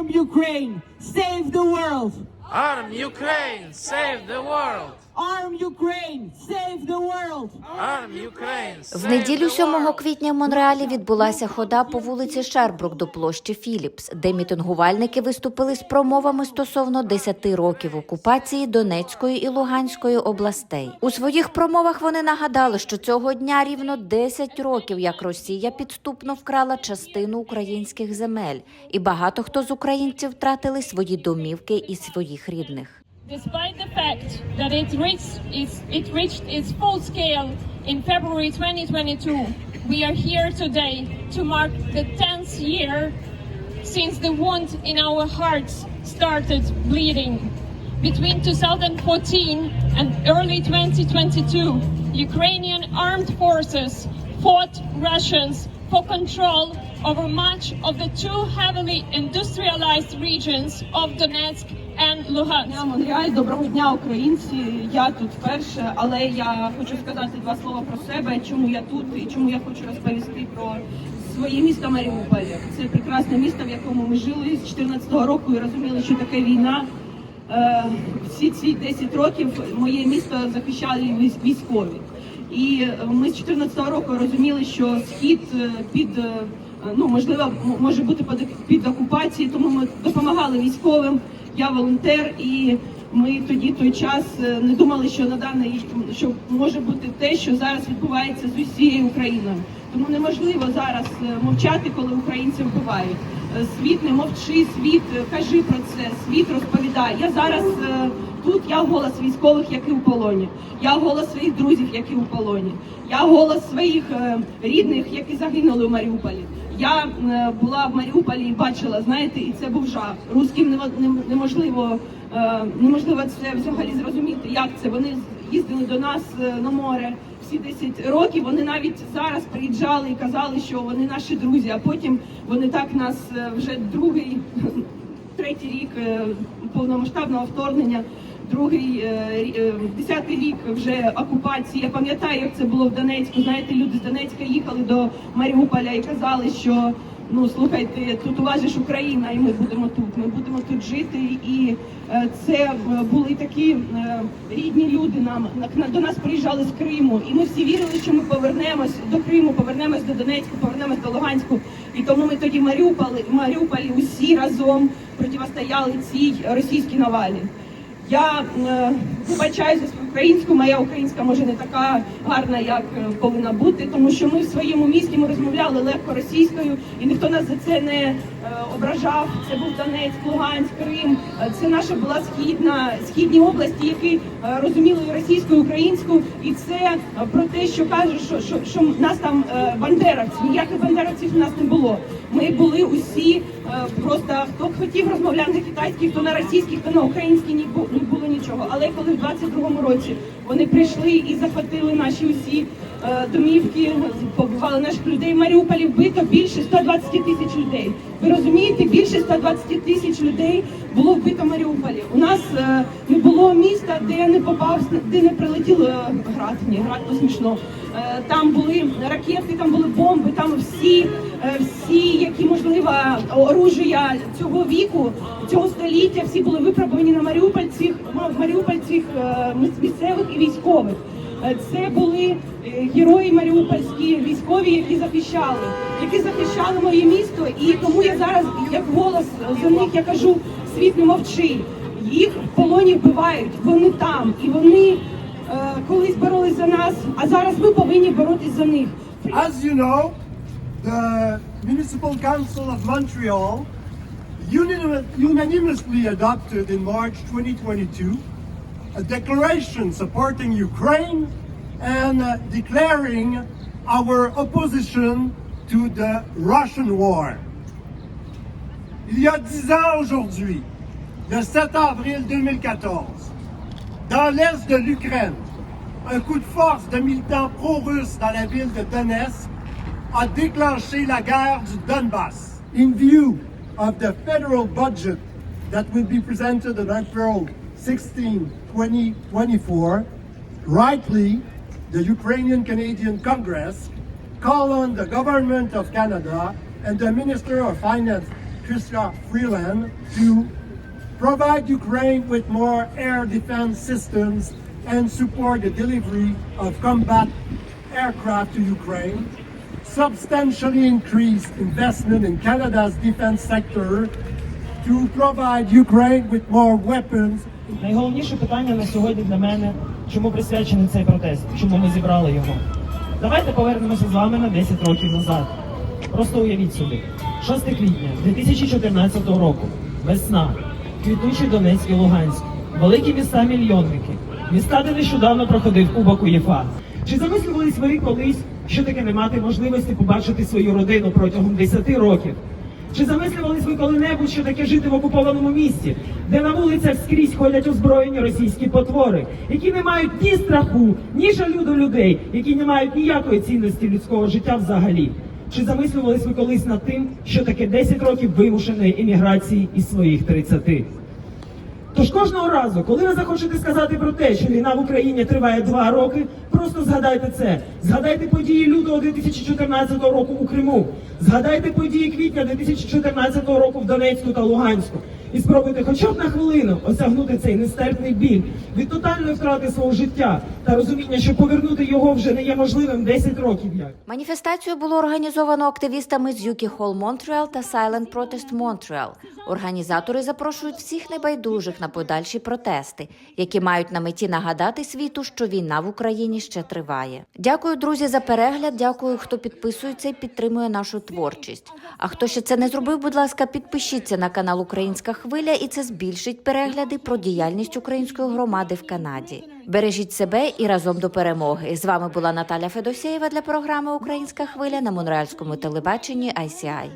Arm Ukraine! Save the world! Arm Ukraine, save the world! Arm Ukraine! Save the world! Arm Ukraine, В неділю the 7 квітня в Монреалі відбулася хода по вулиці Шербрук до площі Філіпс, де мітингувальники виступили з промовами стосовно 10 років окупації Донецької і Луганської областей. У своїх промовах вони нагадали, що цього дня рівно 10 років, як Росія підступно вкрала частину українських земель, і багато хто з українців втратили свої домівки і своїх рідних. Despite the fact that it reached its, it reached its full scale in February 2022, we are here today to mark the 10th year since the wound in our hearts started bleeding. Between 2014 and early 2022, Ukrainian armed forces fought Russians for control over much of the two heavily industrialized regions of Donetsk and Luhansk. Монреаль, доброго дня, українці. Я тут вперше, але я хочу сказати два слова про себе, чому я тут і чому я хочу розповісти про своє місто Маріуполь. Це прекрасне місто, в якому ми жили з 14-го року і розуміли, що таке війна. Е, Всі ці 10 років моє місто захищали військ- військові. І ми з 14-го року розуміли, що схід е, під е, ну можливо може бути під окупацією, тому ми допомагали військовим. Я волонтер, і ми тоді той час е, не думали, що на даний що може бути те, що зараз відбувається з усією Україною. Тому неможливо зараз е, мовчати, коли українців вбивають. Е, Світ не мовчи, світ кажи про це, світ розповідає. Я зараз тут я голос військових, які у полоні. Я голос своїх друзів, які у полоні. Я голос своїх рідних, які загинули у Маріуполі. Я е, була в Маріуполі і бачила, знаєте, і це був жах. Русським немо- нем- неможливо, е, неможливо це взагалі зрозуміти, як це. Вони їздили до нас е, на море всі 10 років. Вони навіть зараз приїжджали і казали, що вони наші друзі. А потім вони так нас вже другий, третій рік повномасштабного вторгнення. Другий е, е, десятий рік вже окупації. Я пам'ятаю, як це було в Донецьку. Знаєте, люди з Донецька їхали до Маріуполя і казали, що ну слухайте, тут у вас же ж Україна, і ми будемо тут. Ми будемо тут жити. І е, це були такі рідні люди. Нам на- до нас приїжджали з Криму, і ми всі вірили, що ми повернемось до Криму, повернемось до Донецьку, повернемось до Луганську. І тому ми тоді Маріуполі, Маріуполі усі разом протистояли цій російській навалі. Я свою українську, моя українська може не така гарна, як е, повинна бути, тому що ми в своєму місті ми розмовляли легко російською, і ніхто нас за це не е, ображав. Це був Донецьк, Луганськ, Крим. Е, Це наша була східна східні області, які розуміли і російську, і українську, і це про те, що каже, що, що, що нас там бандеровці. Ніяких бандеровців у нас не було. Ми були усі просто хто хотів розмовляти на китайській, хто на російській, хто на українській, ні було нічого. Але коли в 22-му році вони прийшли і захватили наші усі е, домівки, побивали наших людей. В Маріуполі вбито більше 120 тисяч людей. Ви розумієте, більше 120 тисяч людей було вбито в Маріуполі. У нас е, не було міста, де не попав, де не прилетів е, град. Ні, град то смішно. Там були ракети, там були бомби, там всі, всі, можливо оружія цього віку, цього століття, всі були випробувані на маріупольців е, місцевих і військових. Е, Це були е, герої маріупольські військові, які захищали, які захищали моє місто. І тому я зараз, як голос за них, я кажу: світ не мовчи. Їх в полоні вбивають, вони там, і вони колись боролись за нас, а зараз ми них. As you know, the Municipal Council of Montreal unanimously adopted in March 2022 a declaration supporting Ukraine and uh, declaring our opposition to the Russian war. Il y a dix ans aujourd'hui, le 7 avril 2014, dans l'est de l'Ukraine, un coup de force de militants pro-russes dans la ville de Donetsk a déclenché la guerre du Donbass. In view of the federal budget that will be presented on April 16, 2024, rightly, the Ukrainian Canadian Congress call on the Government of Canada and the Minister of Finance, Chrysler Freeland to provide Ukraine with more air defense systems and support the delivery of combat aircraft to Ukraine, substantially increase investment in Canada's defense sector to provide Ukraine with more weapons. Найголовніше питання на сьогодні для мене, чому присвячений цей протест, чому ми зібрали його. Давайте повернемося з вами на 10 років назад. Просто уявіть собі, 6 квітня 2014 року, весна, квітучий Донецьк і Луганськ, великі міста мільйонники, міста, де нещодавно проходив Кубок УЄФА. Чи замислювались ви колись, що таке не мати можливості побачити свою родину протягом 10 років? Чи замислювались ви коли-небудь, що таке жити в окупованому місті, де на вулицях скрізь ходять озброєні російські потвори, які не мають ні страху, ні жалю до людей, які не мають ніякої цінності людського життя взагалі? Чи замислювались ви колись над тим, що таке 10 років вимушеної імміграції із своїх 30? Тож кожного разу, коли ви захочете сказати про те, що війна в Україні триває два роки, просто згадайте це. Згадайте події лютого 2014 року у Криму. Згадайте події квітня 2014 року в Донецьку та Луганську. І спробуйте хоча б на хвилину осягнути цей нестерпний біль від тотальної втрати свого життя та розуміння, що повернути його вже не є можливим 10 років як. Маніфестацію було організовано активістами з Юкі Холл Монтріал та Silent Protest Montreal. Організатори запрошують всіх небайдужих на подальші протести, які мають на меті нагадати світу, що війна в Україні ще триває. Дякую, друзі, за перегляд. Дякую, хто підписується і підтримує нашу творчість. А хто ще це не зробив, будь ласка, підпишіться на канал Українська Хвиля, і це збільшить перегляди про діяльність української громади в Канаді. Бережіть себе і разом до перемоги. З вами була Наталя Федосєєва для програми Українська хвиля на монреальському телебаченні ICI.